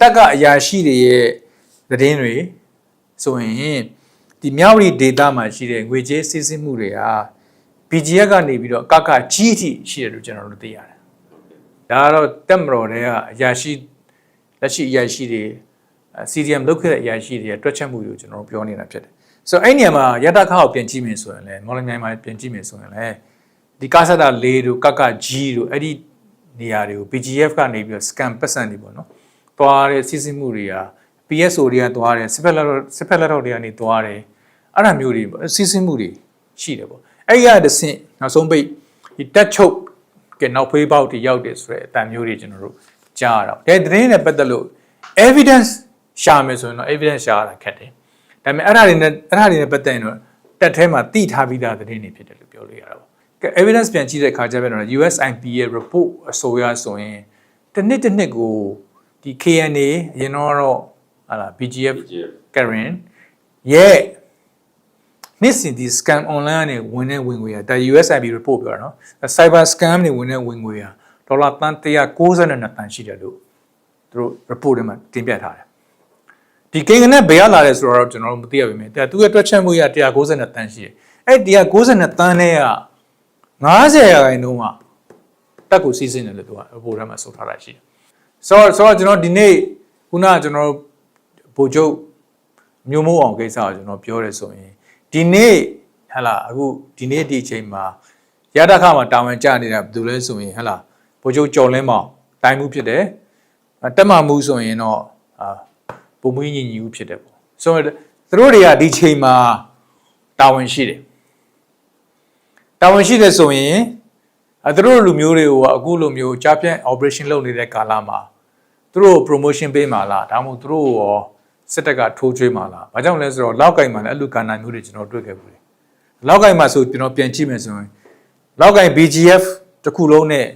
တက်ကအရာရှိတွေရဲ့သတင်းတွေဆိုရင်ဒီမြောက်ရီဒေတာမှာရှိတဲ့ငွေကြေးစစ်စစ်မှုတွေက BGF ကနေပြီးတော့ကကကြီးအထိရှိတယ်လို့ကျွန်တော်တို့သိရတယ်။ဒါကတော့တက်မတော်တွေကအရာရှိလက်ရှိအရာရှိတွေ CDM လုတ်ခဲ့တဲ့အရာရှိတွေရဲ့တွက်ချက်မှုကိုကျွန်တော်တို့ပြောနေတာဖြစ်တယ်။ဆိုတော့အဲ့နေရာမှာရတခါကိုပြန်ကြည့်မယ်ဆိုရင်လည်းမော်လမြိုင်မှာပြန်ကြည့်မယ်ဆိုရင်လည်းဒီကားဆက်တာ၄တို့ကကကြီးတို့အဲ့ဒီ နေရာတွေကို BGF ကနေပြီးတော့ scan ပတ်စံတွေပေါ့နော်။သွားတဲ့စစ်စစ်မှုတွေက PSO တွေကသွားတယ်စစ်ဖက်လက်စစ်ဖက်လက်ထောက်တွေကနေသွားတယ်အဲ့ဒါမျိုးတွေပေါ့စစ်စစ်မှုတွေရှိတယ်ပေါ့အဲ့ရတဲ့ဆင့်နောက်ဆုံးပိတ်ဒီတက်ချုပ်ကနောက်ဖေးပေါက်တွေရောက်တယ်ဆိုတဲ့အတန်မျိုးတွေကျွန်တော်တို့ကြားရတော့ဒါသတင်းနဲ့ပတ်သက်လို့ evidence ရှာမယ်ဆိုရင်တော့ evidence ရှာရတာခက်တယ်ဒါပေမဲ့အဲ့ဒါတွေနဲ့အဲ့ဒါတွေနဲ့ပတ်သက်ရင်တော့တက်ထဲမှာတိထားပြီးသားသတင်းတွေဖြစ်တယ်လို့ပြောလို့ရတာပေါ့ကဲ evidence ပြန်ကြည့်တဲ့အခါကျတော့ USIP ရဲ့ report အဆိုအရဆိုရင်တစ်နှစ်တစ်နှစ်ကိုဒီ KNA အရင်တော့ဟာလာ BGF Karen ရဲ့နေ့စဉ်ဒီ scam online နဲ့ဝင်တဲ့ဝင်ငွေရဒါ USIP report ပြောတာနော် cyber scam တွေဝင်တဲ့ဝင်ငွေရဒေါ်လာတန်192တန်ရှိတယ်လို့သူတို့ report ထဲမှာတင်ပြထားတယ်ဒီကိန်းကနဲ့ဘယ်ရလာလဲဆိုတော့ကျွန်တော်တို့မသိရပါဘူး။သူရဲ့တွက်ချက်မှုရ192တန်းရှိတယ်။အဲ့192တန်းနဲ့က 90ရာခိုင်နှုန်းကတက်ကိုစီးစင်းတယ်လို့သူက report ထဲမှာဆိုထားတာရှိတယ်။ဆိုတော့ဆိုတော့ကျွန်တော်ဒီနေ့ခုနကကျွန်တော်ဗိုလ်ချုပ်မျိုးမိုးအောင်ကိစ္စကိုကျွန်တော်ပြောရဲဆိုရင်ဒီနေ့ဟလာအခုဒီနေ့ဒီအချိန်မှာရတခမှာတာဝန်ကျနေတာဘယ်သူလဲဆိုရင်ဟလာဗိုလ်ချုပ်ကျော်လင်းမောင်တိုင်းမှုဖြစ်တယ်တက်မှမှုဆိုရင်တော့အာပုံမွေးညီညီဦးဖြစ်တယ်ပေါ့ဆိုတော့သူတို့တွေကဒီချိန်မှာတာဝန်ရှိတယ် တာဝန်ရှိတယ်ဆိုရင်အဲသူတို့လူမျိုးတွေကိုအခုလိုမျိုးကြားပြန့် operation လုပ်နေတဲ့ကာလမှာသူတို့ promotion ပေးမှာလားဒါမှမဟုတ်သူတို့ရောစစ်တပ်ကထိုးချွေးမှာလားဘာကြောင့်လဲဆိုတော့လောက်ကင်မှာလည်းအလူကဏ္ဍမျိုးတွေကျွန်တော်တွေ့ခဲ့ဘူးလေလောက်ကင်မှာဆိုကျွန်တော်ပြန်ကြည့်မယ်ဆိုရင်လောက်ကင် BGF တစ်ခုလုံးနဲ့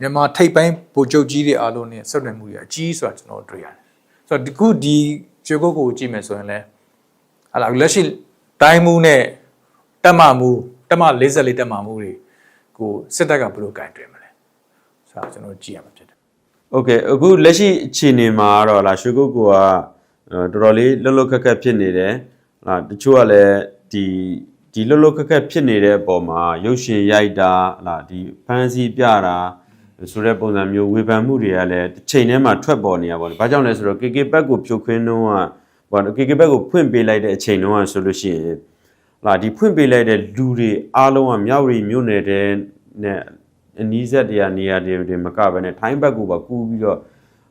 မြန်မာထိပ်ပိုင်းဗိုလ်ချုပ်ကြီးတွေအားလုံးနဲ့ဆက်နွယ်မှုတွေအကြီးဆိုတာကျွန်တော်တွေ့ရတယ်ဆိုတော့ဒီခုဒီကျွေးကုတ်ကိုကြည့်မယ်ဆိုရင်လည်းဟာလာလက်ရှိတိုင်းမှုနဲ့တက်မမှု တက်မ44တက်မမှုတွေကိုစစ်တပ်ကဘယ်လိုကင်တွင်မလဲဆိုတော့ကျွန်တော်ကြည့်ရမှာဖြစ်တယ် โอเคအခုလက်ရှိအခြေအနေမှာတော့လာရွှေကုတ်ကအဲတော်တော်လေးလှုပ်လှုပ်ခက်ခက်ဖြစ်နေတယ်ဟာတချို့ကလည်းဒီဒီလှုပ်လှုပ်ခက်ခက်ဖြစ်နေတဲ့အပေါ်မှာရုပ်ရှင်ရိုက်တာဟာဒီဖန်စီပြတာဆိုတဲ့ပုံစံမျိုးဝေဖန်မှုတွေကလည်းတစ်ချိန်တည်းမှာထွက်ပေါ်နေရပါဘော။ဘာကြောင့်လဲဆိုတော့ KK ဘက်ကိုဖြိုခွင်းတော့ကဘာလို့ KK ဘက်ကိုဖွင့်ပေးလိုက်တဲ့အချိန်တုန်းကဆိုလို့ရှိရင် ဟာဒီဖွင့်ပေးလိုက်တဲ့လူတွေအားလုံးကမြောက်ရီမြို့နယ်တဲ့နဲ့အနီးစပ်တရားနေရာတွေမကဘဲနဲ့ထိုင်းဘက်ကိုပါကူးပြီးတော့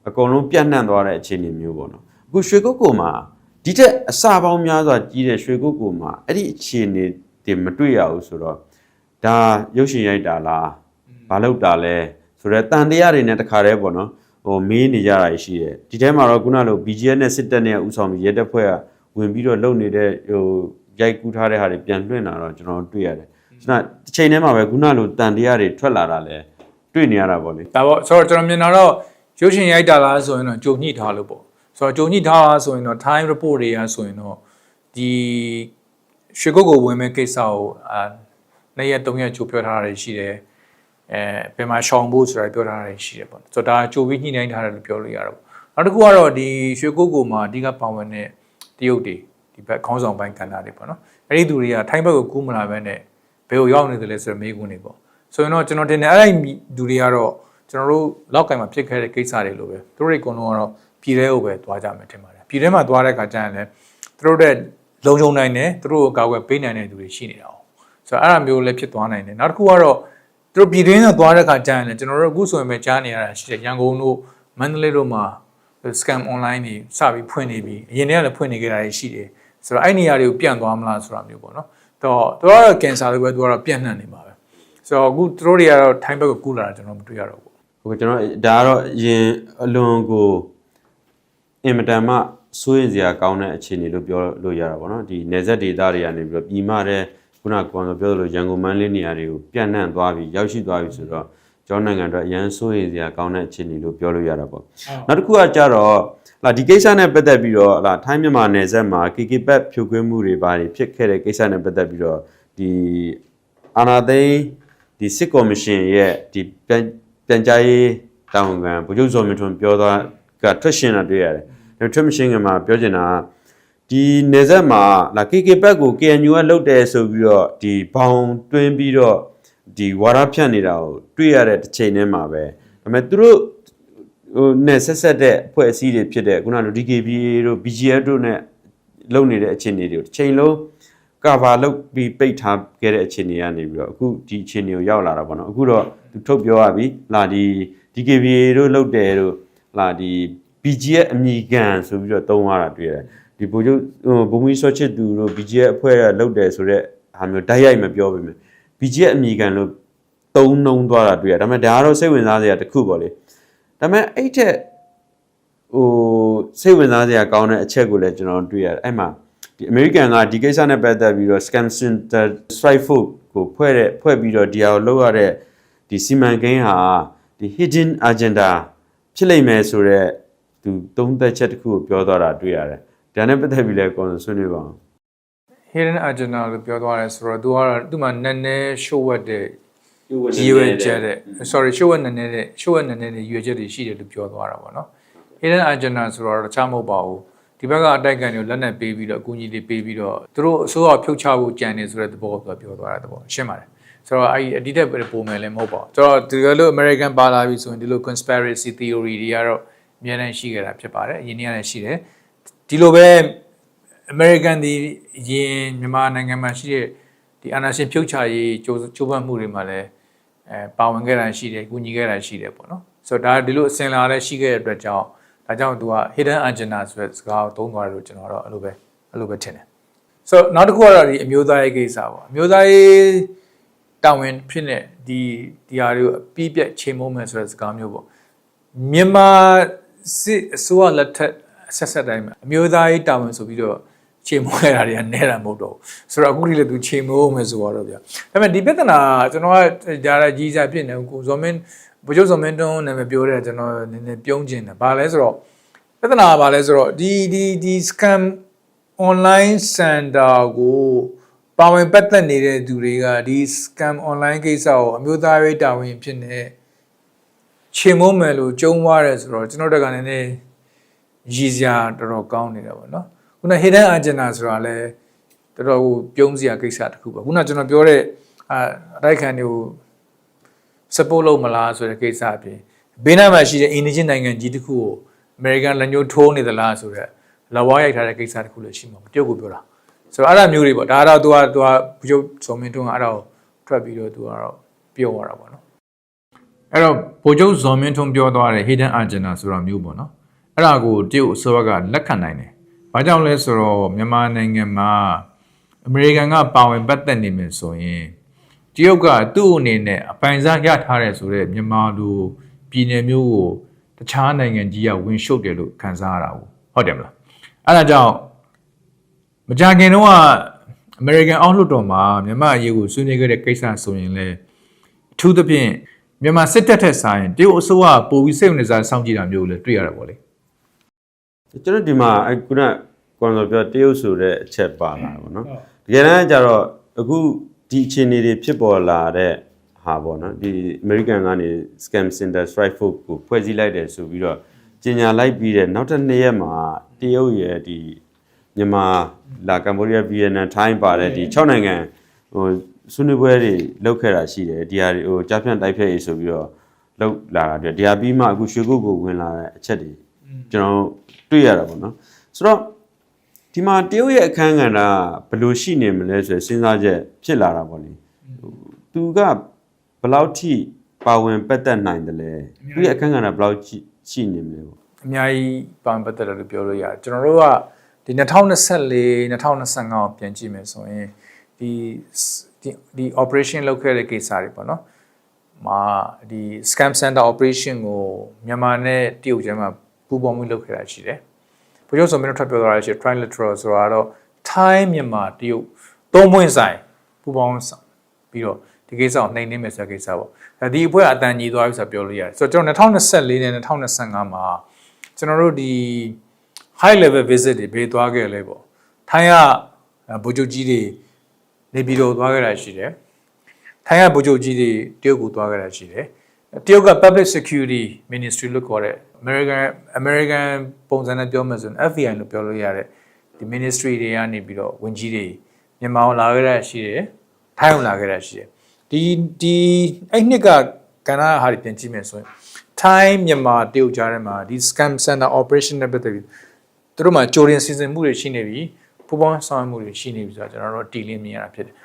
အကုန်လုံးပြန့်နှံ့သွားတဲ့အခြေအနေမျိုးပေါ့နော်။အခုရွှေကုတ်ကိုမှာဒီတက်အစပေါင်းများစွာကြီးတဲ့ရွှေကုတ်ကိုမှာအဲ့ဒီအခြေအနေတွေမတွေ့ရဘူးဆိုတော့ဒါရုပ်ရှင်ရိုက်တာလားဘာလို့တာလဲဆိုတော့တန်တရားတွေနဲ့တခါတည်းပေါ့နော်ဟိုမေးနေကြတာရှိတယ်ဒီထဲမှာတော့ခုနလို BGS နဲ့စစ်တပ်နဲ့ဥဆောင်ပြီးရဲတပ်ဖွဲ့ကဝင်ပြီးတော့လုပ်နေတဲ့ဟို ရိုက်ကူးထားတဲ့ဟာတွေပြန်လွှင့်လာတော့ကျွန်တော်တွေ့ရတယ်ဆိုတော့တစ်ချိန်တည်းမှာပဲခုနလိုတန်တရားတွေထွက်လာတာလဲတွေ့နေရတာပေါ့လေဒါပေါ့ဆိုတော့ကျွန်တော်မြင်တာတော့ရုပ်ရှင်ရိုက်တာလားဆိုရင်တော့ကြုံညှိထားလို့ပေါ့ဆိုတော့ကြုံညှိထားတာဆိုရင်တော့ time report တွေကဆိုရင်တော့ဒီရွှေကုတ်ကိုဝင်မဲ့ကိစ္စကိုအာနှစ်ရက်သုံးရက်ကြိုပြောထားတာတွေရှိတယ်အဲဘယ်မှာရှောင်ဖို့ဆိုတာပြောထားတာတွေရှိတယ်ပေါ့ဆိုတော့ဒါကြိုပြီးညှိနှိုင်းထားတယ်လို့ပြောလို့ရတော့ပေါ့နောက်တစ်ခုကတော့ဒီရွှေကုတ်ကိုမှာအဓိကပါဝင်တဲ့တရုတ်တွေ ဒီဘက်ခေါင်းဆောင်ပိုင်းကဏ္ဍတွေပေါ့နော်အဲ့ဒီသူတွေကထိုင်းဘက်ကိုကူးမလာဘဲနဲ့ဘယ်ကိုရောက်နေတယ်လဲဆိုတော့မေးခွန်းတွေပေါ့ဆိုရင်တော့ကျွန်တော်တင်တယ်အဲ့ဒီသူတွေကတော့ကျွန်တော်တို့လောက်ကင်မှာဖြစ်ခဲ့တဲ့ကိစ္စတွေလိုပဲသူတို့တွေအကုန်လုံးကတော့ပြည်ထဲကိုပဲသွားကြမယ်ထင်ပါတယ်ပြည်ထဲမှာသွားတဲ့အခါကျရင်လည်းသူတို့တဲ့လုံခြုံနိုင်တယ်သူတို့ကိုအကာအကွယ်ပေးနိုင်တဲ့သူတွေရှိနေတာ哦ဆိုတော့အဲ့ဒါမျိုးလည်းဖြစ်သွားနိုင်တယ်နောက်တစ်ခုကတော့သူတို့ပြည်တွင်းကသွားတဲ့အခါကျရင်လည်းကျွန်တော်တို့အခုဆိုရင်ပဲကြားနေရတာရှိတယ်ရန်ကုန်တို့မန္တလေးတို့မှာ scam online တွေစပြီးဖွင့်နေပြီအရင်တည်းကလည်းဖွင့်နေကြတာရှိတယ် ဆိုတော့အဲ့နေရာတွေကိုပြန့်သွားမလားဆိုတာမျိုးပေါ့နော်တော့သူကတော့ကင်ဆာလိုပဲသူကတော့ပြန့်နှံ့နေမှာပဲဆိုတော့အခုသူတို့တွေကတော့ထိုင်းဘက်ကိုကူးလာတာကျွန်တော်မတွေ့ရတော့ဘူးဟုတ်ကဲ့ကျွန်တော်ဒါကတော့အရင်အလွန်ကိုအင်မတန်မှစိုးရင်စရာကောင်းတဲ့အခြေအနေလို့ပြောလို့ရတာပေါ့နော်ဒီနေဆက်ဒေတာတွေကနေပြီးတော့ပြည်မတဲ့ခုနကကောင်ဆိုပြောသလိုရန်ကုန်မန်းလေးနေရာတွေကိုပြန့်နှံ့သွားပြီးရောက်ရှိသွားပြီဆိုတော့ ကျောင်းနိုင်ငံအတွက်အရန်စိုးရင်စရာကောင်းတဲ့အခြေအနေလို့ပြောလို့ရတာပေါ့နောက်တစ်ခုကကြတော့လာဒီကိစ္စနဲ့ပတ်သက်ပြီးတော့လာထိုင်းမြန်မာနယ်စပ်မှာ KK ဘက်ဖြိုခွင်းမှုတွေဘာတွေဖြစ်ခဲ့တဲ့ကိစ္စနဲ့ပတ်သက်ပြီးတော့ဒီအာနာသိန်းဒီစစ်ကော်မရှင်ရဲ့ဒီပြန်ပြန်ကြားရေးတာဝန်ခံဗိုလ်ချုပ်ဇော်မြင့်ထွန်းပြောသွားကထွက်ရှင်တာတွေ့ရတယ်ဒါထွက်မရှင်းခင်မှာပြောချင်တာကဒီနေဆက်မှာလာ KK ဘက်ကို KNU ကလုတ်တယ်ဆိုပြီးတော့ဒီဘောင်တွင်းပြီးတော့ ဒီဝါရဖြန့်နေတာကိုတွေ့ရတဲ့တစ်ချိန်တည်းမှာပဲဒါပေမဲ့သူတို့ဟိုနဲ့ဆက်ဆက်တဲ့အဖွဲ့အစည်းတွေဖြစ်တဲ့ခုနကလို DKBA တို့ BGF တို့နဲ့လုပ်နေတဲ့အခြေအနေတွေကိုတစ်ချိန်လုံး cover လုပ်ပြီးပိတ်ထားခဲ့တဲ့အခြေအနေကနေပြီးတော့အခုဒီအခြေအနေကိုရောက်လာတာပေါ့နော်အခုတော့သူထုတ်ပြောရပြီလာဒီ DKBA တို့လုပ်တယ်တို့လာဒီ BGF အမိကန်ဆိုပြီးတော့သုံးရတာတွေ့ရတယ်ဒီဘိုလ်ချုပ်ဟိုဘုံမီဆော့ချစ်သူတို့ BGF အဖွဲ့ကလုပ်တယ်ဆိုတော့ဟာမျိုးဓာတ်ရိုက်မပြောပါဘူး BGF အမိကန်လို့သုံးနှုံသွားတာတွေ့ရတယ်ဒါပေမဲ့ဒါကတော့စိတ်ဝင်စားစရာတစ်ခုပေါ့လေဒါပေမဲ့အဲ့ထက်ဟိုစိတ်ဝင်စားစရာကောင်းတဲ့အချက်ကိုလည်းကျွန်တော်တွေ့ရတယ်အဲ့မှာဒီ American ကဒီကိစ္စနဲ့ပတ်သက်ပြီးတော့ scam center strike force ကိုဖွဲ့တဲ့ဖွဲ့ပြီးတော့ဒီဟာကိုလုပ်ရတဲ့ဒီစီမံကိန်းဟာဒီ hidden agenda ဖြစ်လိမ့်မယ်ဆိုတော့သူသုံးသက်ချက်တစ်ခုကိုပြောသွားတာတွေ့ရတယ်။ဒါနဲ့ပတ်သက်ပြီးလည်းကိုယ်ဆွေးနွေးပါအောင် hidden agenda လို့ပြောသွားတယ်ဆိုတော့သူကတော့သူ့မှာနည်းနည်း show ဝတ်တဲ့။ရည်ရွယ်ချက်တဲ့ sorry show ဝတ်နည်းနည်းတဲ့ show ဝတ်နည်းနည်းတဲ့ရည်ရွယ်ချက်တွေရှိတယ်လို့ပြောသွားတာပေါ့နော် hidden agenda ဆိုတော့တခြားမဟုတ်ပါဘူးဒီဘက်ကအတိုက်ကန်တွေကိုလက်နက်ပေးပြီးတော့အကူအညီတွေပေးပြီးတော့သူတို့အစိုးရဖြုတ်ချဖို့ကြံနေဆိုတဲ့သဘောကိုသူကပြောသွားတဲ့သဘောရှင်းပါတယ်ဆိုတော့အဲ့ဒီအတိတ်ပုံမယ်လည်းမဟုတ်ပါဘူးဆိုတော့ဒီလို American ပါလာပြီဆိုရင်ဒီလို conspiracy theory တွေကတော့အများနဲ့ရှိခဲ့တာဖြစ်ပါတယ်အရင်ကလည်းရှိတယ်ဒီလိုပဲ American ဒီယင်မြန်မာနိုင်ငံမှာရှိတဲ့ဒီအာဏာရှင်ဖြုတ်ချရေးကြိုးကြိုးပမ်းမှုတွေမှာလည်းအဲပါဝင်ခဲ့တာရှိတယ်၊ကူညီခဲ့တာရှိတယ်ပေါ့နော်။ဆိုတော့ဒါဒီလိုအစဉ်လာလည်းရှိခဲ့တဲ့အတွက်ကြောင့်ဒါကြောင့်သူက hidden agenda ဆိုတဲ့စကားကိုသုံးသွားတယ်လို့ကျွန်တော်တော့အဲ့လိုပဲအဲ့လိုပဲထင်တယ်။ဆိုတော့နောက်တစ်ခုကတော့ဒီအမျိုးသားရေးကိစ္စပေါ့။အမျိုးသားရေးတာဝန်ဖြစ်နေဒီဒီဟာတွေကိုအပြည့်ပြတ်ချိန်မုံမယ်ဆိုတဲ့စကားမျိုးပေါ့။မြန်မာစစ်အစိုးရလက်ထက်ဆက်ဆက်တိုင်းမှာအမျိုးသားရေးတာဝန်ဆိုပြီးတော့ ချိန်မွေးတာတွေကနဲတာမဟုတ်တော့ဘူးဆိုတော့အခုဒီလေသူချိန်မိုးမယ်ဆိုတော့ဗျာဒါပေမဲ့ဒီပြဿနာကျွန်တော်ကဒါရကြီးစားဖြစ်နေကိုဇော်မင်းဘုချုပ်ဇော်မင်းတွန်းနာမည်ပြောတဲ့ကျွန်တော်နည်းနည်းပြုံးကျင်တယ်ဘာလဲဆိုတော့ပြဿနာကဘာလဲဆိုတော့ဒီဒီဒီ scam online center ကိုပါဝင်ပတ်သက်နေတဲ့သူတွေကဒီ scam online ကိစ္စကိုအမျိုးသားရေးတာဝန်ဖြစ်နေချိန်မိုးမယ်လို့ကြုံသွားတယ်ဆိုတော့ကျွန်တော်တို့ကလည်းနည်းနည်းရည်စရာတော်တော်ကောင်းနေတာပေါ့နော် ခုန hidden agenda ဆိုတာလဲတော်တော်ကိုပြုံးစရာကိစ္စတစ်ခုပါခုနကျွန်တော်ပြောတဲ့အာအတိုက်ခံတွေကို support လုပ်မလားဆိုတဲ့ကိစ္စအပြင်ဘေးနားမှာရှိတဲ့အိန္ဒိယနိုင်ငံကြီးတစ်ခုကို American လက်ညှိုးထိုးနေသလားဆိုတော့လဝါရိုက်ထားတဲ့ကိစ္စတစ်ခုလည်းရှိမှာမတရုတ်ကိုပြောတာဆိုတော့အဲ့ဒါမျိုးတွေပေါ့ဒါကတော့ तू က तू ကဘုချုပ်ဇော်မင်းထွန်းကအဲ့ဒါကိုထွက်ပြီးတော့ तू ကတော့ပြောသွားတာပေါ့နော်အဲ့တော့ဘုချုပ်ဇော်မင်းထွန်းပြောသွားတဲ့ hidden agenda ဆိုတာမျိုးပေါ့နော်အဲ့ဒါကိုတရုတ်အစိုးရကလက်ခံနိုင်တယ် ဘာကြောင့်လဲဆိုတော့မြန်မာနိုင်ငံမှာအမေရိကန်ကပါဝင်ပတ်သက်နေမယ်ဆိုရင်တရုတ်ကသူ့အနေနဲ့အပိုင်စားရထားတယ်ဆိုတော့မြန်မာလူပြည်နယ်မျိုးကိုတခြားနိုင်ငံကြီးကဝင်ရှုပ်တယ်လို့ခံစားရတာဟုတ်တယ်မလားအဲ့ဒါကြောင့်မကြခင်တော့ကအမေရိကန်အောက်လွှတ်တော်မှာမြန်မာအရေးကိုဆွေးနွေးခဲ့တဲ့ကိစ္စဆိုရင်လေအထူးသဖြင့်မြန်မာစစ်တပ်ထက်ဆိုင်တရုတ်အစိုးရပိုပြီးစိတ်ဝင်စားစောင့်ကြည့်တာမျိုးလည်းတွေ့ရတာပေါ့လေကျွန်တော်ဒီမှာအဲခုန ကွန်ဆိုပြောတရုတ်ဆိုတဲ့အချက်ပါလာပါတော့တကယ်တမ်းကျတော့အခုဒီအခြေအနေတွေဖြစ်ပေါ်လာတဲ့ဟာပေါ့နော်ဒီ American ကနေ scam center strike force ကိုဖွဲ့စည်းလိုက်တယ်ဆိုပြီးတော့ကြီးညာလိုက်ပြီးတဲ့နောက်တစ်နေ့ရက်မှာတရုတ်ရဲ့ဒီမြန်မာလာကမ္ဘောဒီးယားဗီယက်နမ်ထိုင်းပါတဲ့ဒီ6နိုင်ငံဟိုဆွေးနွေးပွဲတွေလုပ်ခဲ့တာရှိတယ်ဒီဟာတွေဟိုကြားဖြန့်တိုက်ဖျက်ရေးဆိုပြီးတော့လုပ်လာတာတွေ့ဒီဟာပြီးမှအခုရွှေကုတ်ကိုဝင်လာတဲ့အချက်တွေကျွန်တော်တွေ့ရတာပေါ့နော်ဆိုတော့ ဒီမှာတရုတ်ရဲ့အခန်းကဏ္ဍဘယ်လိုရှိနေမလဲဆိုရယ်စဉ်းစားချက်ဖြစ်လာတာပေါ့လေသူကဘယ်လောက်ထိပါဝင်ပတ်သက်နိုင်တယ်လဲသူရဲ့အခန်းကဏ္ဍဘယ်လောက်ရှိရှိနေမလဲပေါ့အများကြီးပန်ပတ်သက်တယ်လို့ပြောလို့ရတယ်ကျွန်တော်တို့ကဒီ2024 2025ကိုပြန်ကြည့်မယ်ဆိုရင်ဒီဒီဒီ operation လုပ်ခဲ့တဲ့ကိစ္စတွေပေါ့နော်မာဒီ scam center operation ကိုမြန်မာနဲ့တရုတ်ကျမ်းမှာပူးပေါင်းမှုလုပ်ခဲ့တာရှိတယ် ဘုရားဆိုမင်းတို့ထပ်ပြောသွားတာရှိ trilateral ဆိုတာတော့ Thai မြန်မာတရုတ်သုံးပွင့်ဆိုင်ပူးပေါင်းဆောင်ပြီးတော့ဒီကိစ္စကိုနှိမ်နှင်းမယ်ဆိုတဲ့ကိစ္စပေါ့ဒါဒီအဖွဲ့အတန်ကြီးသွားပြီဆိုပြောလို့ရတယ်ဆိုတော့ကျွန်တော်2024နဲ့2025မှာကျွန်တော်တို့ဒီ high level visit တွေဘေးသွားခဲ့လဲပေါ့ထိုင်းကဗိုလ်ချုပ်ကြီးတွေနေပြည်တော်သွားခဲ့တာရှိတယ်ထိုင်းကဗိုလ်ချုပ်ကြီးတွေတရုတ်ကိုသွားခဲ့တာရှိတယ် တရုတ်က public security ministry လို့ခေါ်တဲ့ American American ပုံစံနဲ့ပြောမှဆိုရင် FBI လို့ပြောလို့ရတဲ့ဒီ ministry တွေကနေပြီးတော့ဝင်ကြီးတွေမြန်မာကိုလာခဲ့တာရှိတယ်ထိုင်းကိုလာခဲ့တာရှိတယ်ဒီဒီအဲ့နှစ်ကကဏ္ဍဟာတွေပြန်ကြည့်မယ်ဆိုရင်ထိုင်းမြန်မာတရုတ်ကြားထဲမှာဒီ scam center operation နဲ့ပတ်သက်ပြီးသူတို့မှာကြိုတင်စီစဉ်မှုတွေရှိနေပြီပူးပေါင်းဆောင်ရွက်မှုတွေရှိနေပြီဆိုတော့ကျွန်တော်တို့တီလင်းမြင်ရတာဖြစ်တယ်